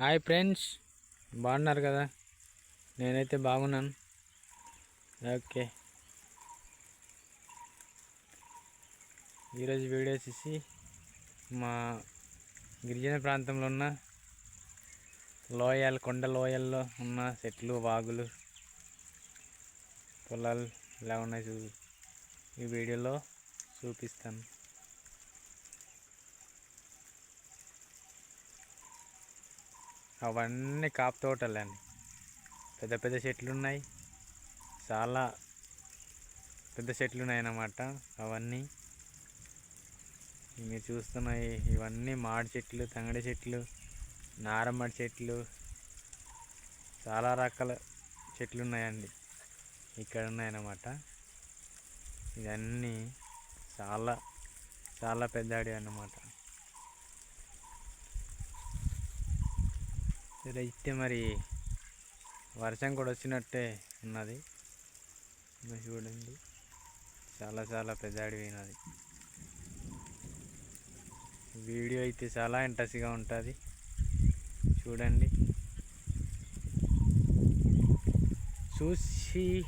Hi friends బాగున్నారు కదా? నేనైతే బాగున్నాను. ఓకే ఈరోజు వీడియో చూసి మా గిరిజన ప్రాంతంలో ఉన్న లోయలు కొండ లోయల్లో ఉన్న చెట్లు వాగులు పొలాలు ఎలా ఉన్నాయి చూ ఈ వీడియోలో చూపిస్తాను. అవన్నీ కాపు తోటలండి. పెద్ద పెద్ద చెట్లు ఉన్నాయి చాలా పెద్ద చెట్లు ఉన్నాయి అన్నమాట అవన్నీ. మీరు చూస్తున్నాయి ఇవన్నీ మాడి చెట్లు తంగడి చెట్లు నారమ్మడి చెట్లు చాలా రకాల చెట్లు ఉన్నాయండి ఇక్కడ ఉన్నాయన్నమాట ఇవన్నీ చాలా చాలా పెద్ద అడవి అన్నమాట. ఇదైతే మరి వర్షం కూడా వచ్చినట్టే ఉన్నది. చూడండి. చాలా చాలా పెద్ద అడవి వీడియో అయితే చాలా ఇంట్రెస్ట్గా ఉంటుంది. చూడండి. చూసి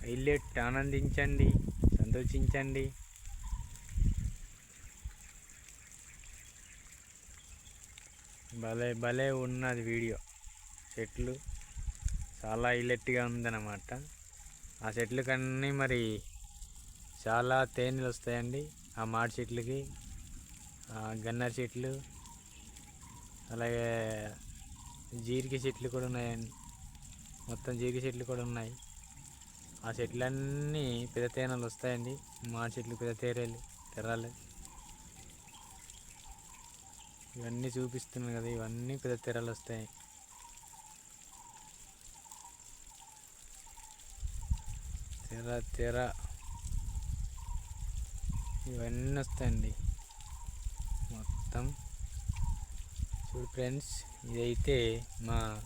హైలైట్ ఆనందించండి సంతోషించండి. భలే భలే ఉన్నది వీడియో. చెట్లు చాలా ఇలెట్గా ఉందన్నమాట. ఆ చెట్లు కన్నీ మరి చాలా తేనెలు వస్తాయండి. ఆ మాడి చెట్లకి గన్నర్ చెట్లు అలాగే జీరికి చెట్లు కూడా ఉన్నాయండి. మొత్తం జీరికి చెట్లు కూడా ఉన్నాయి. ఆ చెట్లన్నీ పెద్ద తేనెలు వస్తాయండి. మాడి చెట్లు పెద్ద తేరేలు. తెర్రాలు ఇవన్నీ చూపిస్తున్నాను కదా ఇవన్నీ పెద్ద తెరలు వస్తాయి. తెర తెర. ఇవన్నీ వస్తాయండి. మొత్తం. చూడు ఫ్రెండ్స్ ఇదైతే మా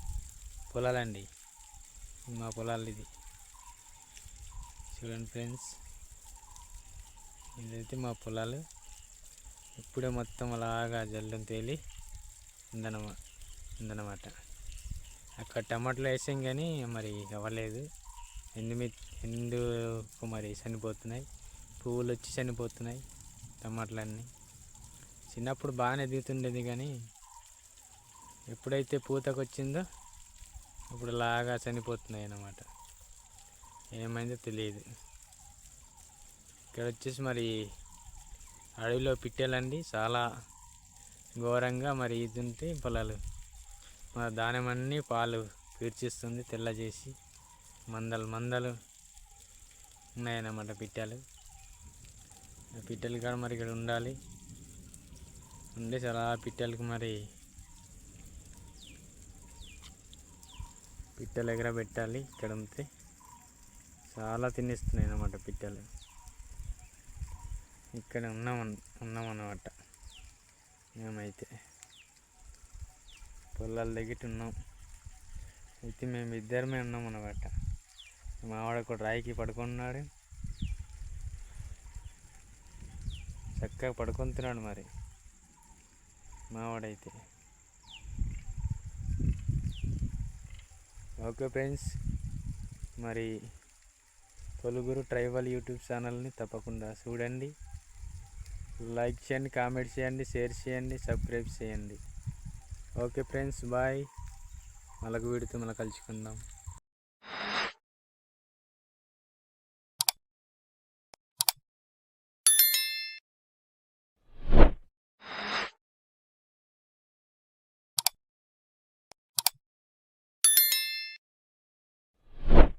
పొలాలండి. మా పొలాలు ఇది. చూడండి ఫ్రెండ్స్ ఇదైతే మా పొలాలు. ఇప్పుడే మొత్తం అలాగా జల్లం తేలి ఉందన్నమా ఉందన్నమాట అక్కడ టమాటాలు వేసాం కానీ మరి అవ్వలేదు. ఎందు ఎందుకు మరి చనిపోతున్నాయి. పువ్వులు వచ్చి చనిపోతున్నాయి టమాటాలన్నీ. చిన్నప్పుడు బాగానే దిగుతుండేది కానీ ఎప్పుడైతే పూతకు వచ్చిందో ఇప్పుడు లాగా చనిపోతున్నాయి అన్నమాట. ఏమైందో తెలియదు. ఇక్కడ వచ్చేసి మరి అడవిలో పిట్టేలండి. చాలా ఘోరంగా మరి ఇది ఉంటే పొలాలు. మన దానమన్నీ పాలు పీర్చిస్తుంది తెల్ల చేసి మందలు మందలు ఉన్నాయన్నమాట పిట్టలు. పిట్టలు కూడా మరి ఇక్కడ ఉండాలి. ఉండే చాలా పిట్టలకు మరి పిట్టలు ఎగర పెట్టాలి ఇక్కడ ఉంటే చాలా తినేస్తున్నాయి అన్నమాట పిట్టలు. ఇక్కడ ఉన్నాం ఉన్నామన్నమాట. మేమైతే పొలాల దగ్గర ఉన్నాం. అయితే మేము ఇద్దరమే ఉన్నాం అన్నమాట మావాడ ఒక రాయికి పడుకున్నాడు. చక్కగా పడుకుంటున్నాడు మరి. మావాడైతే ఓకే ఫ్రెండ్స్. మరి పొలుగురు ట్రైబల్ యూట్యూబ్ ఛానల్ని తప్పకుండా చూడండి. లైక్ చేయండి కామెంట్ చేయండి షేర్ చేయండి సబ్స్క్రైబ్ చేయండి. Okay friends bye. మళ్ళీ వీడితో మళ్ళీ కలుసుకుందాం.